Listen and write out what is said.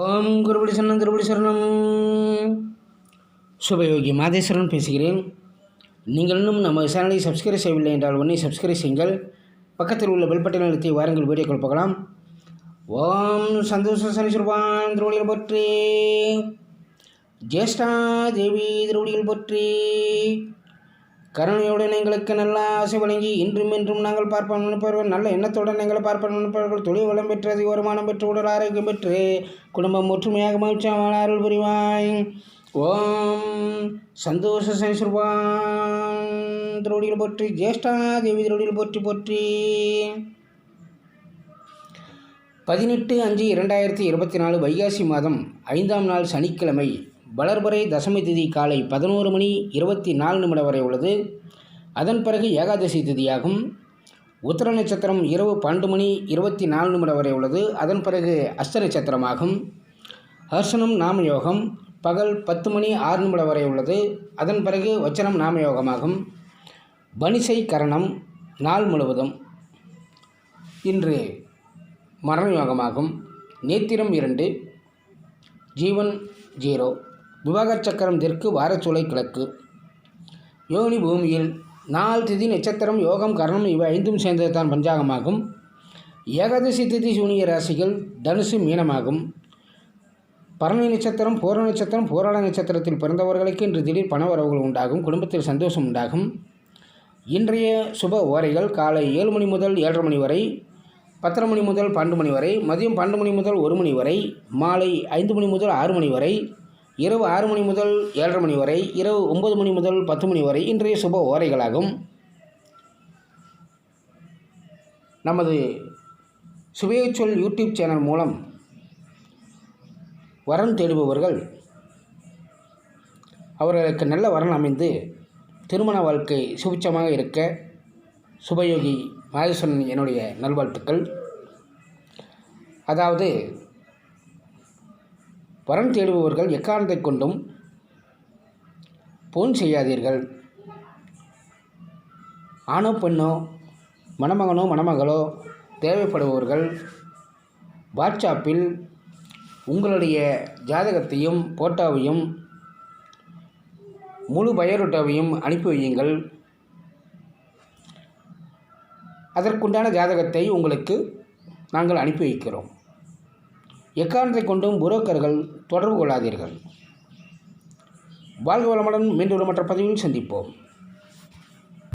ஓம் குருபடி சரணம் குருபடி சரணம். சுபயோகி மாதேஸ்வரன் பேசுகிறேன். நீங்கள் இன்னும் நம்ம சேனலை சப்ஸ்கிரைப் செய்யவில்லை என்றால் உடனே சப்ஸ்கிரைப் செய்யுங்கள். பக்கத்தில் உள்ள பெல் பட்டனை அழுத்தி வாருங்கள் வீடியோக்கள் பார்க்கலாம். ஓம் சந்தோஷ சனீஸ்வரபான் திருவடிகள் பற்றி. ஜேஷ்டா தேவி திருவடிகள் பற்றி. கருணையுடன் எங்களுக்கு நல்ல ஆசை வழங்கி இன்றும் என்றும் நாங்கள் பார்ப்போம் நினைப்பவர்கள். நல்ல எண்ணத்துடன் எங்களை பார்ப்போம் நினைப்பவர்கள். தொழில் வளம் பெற்று அதிக வருமானம் பெற்று உடல் ஆரோக்கியம் பெற்று குடும்பம் ஒற்றுமையாக மகிழ்ச்சியான அருள் புரிவாய். ஓம் சந்தோஷ சைஸ்வர்வான் திருவடியில் போற்றி ஜேஷ்டா தேவி திருவடியில் போற்றி போற்றி. பதினெட்டு அஞ்சு இரண்டாயிரத்தி இருபத்தி நாலு வைகாசி மாதம் ஐந்தாம் நாள் சனிக்கிழமை வளர்பறை தசமி திதி காலை பதினோரு மணி இருபத்தி நாலு நிமிடம் வரை உள்ளது. அதன் பிறகு ஏகாதசி திதியாகும். உத்தர நட்சத்திரம் இரவு பன்னெண்டு மணி இருபத்தி நாலு நிமிடம் வரை உள்ளது. அதன் பிறகு அஸ்த நட்சத்திரமாகும். ஹர்ஷனம் நாமயோகம். பகல் பத்து மணி ஆறு நிமிடம் வரை உள்ளது. அதன் பிறகு வச்சனம் நாமயோகமாகும். பனிசை கரணம் நாள் முழுவதும் இன்று மரண யோகமாகும் நேத்திரம் இரண்டு ஜீவன் ஜீரோ. விவாகர் சக்கரம் தெற்கு வாரச்சூலை கிழக்கு. யோனி பூமியில் நாள் திதி நட்சத்திரம் யோகம் கரணம் இவை ஐந்தும் சேர்ந்ததுதான் பஞ்சாகமாகும் பஞ்சாங்கமாகும். ஏகாதசி திதி சூனிய ராசிகள் தனுசு மீனமாகும். பரணி நட்சத்திரம் பூர நட்சத்திரம் போராட நட்சத்திரத்தில் பிறந்தவர்களுக்கு இன்று திடீர் பண வரவுகள் உண்டாகும் குடும்பத்தில் சந்தோஷம் உண்டாகும். இன்றைய சுப ஓரைகள் காலை ஏழு மணி முதல் ஏழரை மணி வரை பத்தரை மணி முதல் பன்னெண்டு மணி வரை மதியம் பன்னெண்டு மணி முதல் ஒரு மணி வரை மாலை ஐந்து மணி முதல் ஆறு மணி வரை இரவு ஆறு மணி முதல் ஏழரை மணி வரை இரவு ஒன்பது மணி முதல் பத்து மணி வரை இன்றைய சுப ஓரைகளாகும். நமது சுபேச்சொல் யூடியூப் சேனல் மூலம் வரன் தேடுபவர்கள் அவர்களுக்கு நல்ல வரன் அமைந்து திருமண வாழ்க்கை சுபிச்சமாக இருக்க சுபயோகி மாதேஸ்வரன் என்னுடைய நல்வாழ்த்துக்கள். அதாவது வரன் தேடுபவர்கள் எக்காரணத்தை கொண்டும் போன் செய்யாதீர்கள்? ஆணோ பெண்ணோ மணமகனோ மணமகளோ தேவைப்படுபவர்கள் வாட்ஸ்அப்பில் உங்களுடைய ஜாதகத்தையும் போட்டோவையும் முழு பயோடேட்டாவையும் அனுப்பி வையுங்கள். அதற்குண்டான ஜாதகத்தை உங்களுக்கு நாங்கள் அனுப்பி வைக்கிறோம். எக்காரணத்தை கொண்டும் புரோக்கர்கள் தொடர்பு கொள்ளாதீர்கள். வாழ்க வளமுடன் மீண்டும் மற்ற பதிவில் சந்திப்போம்.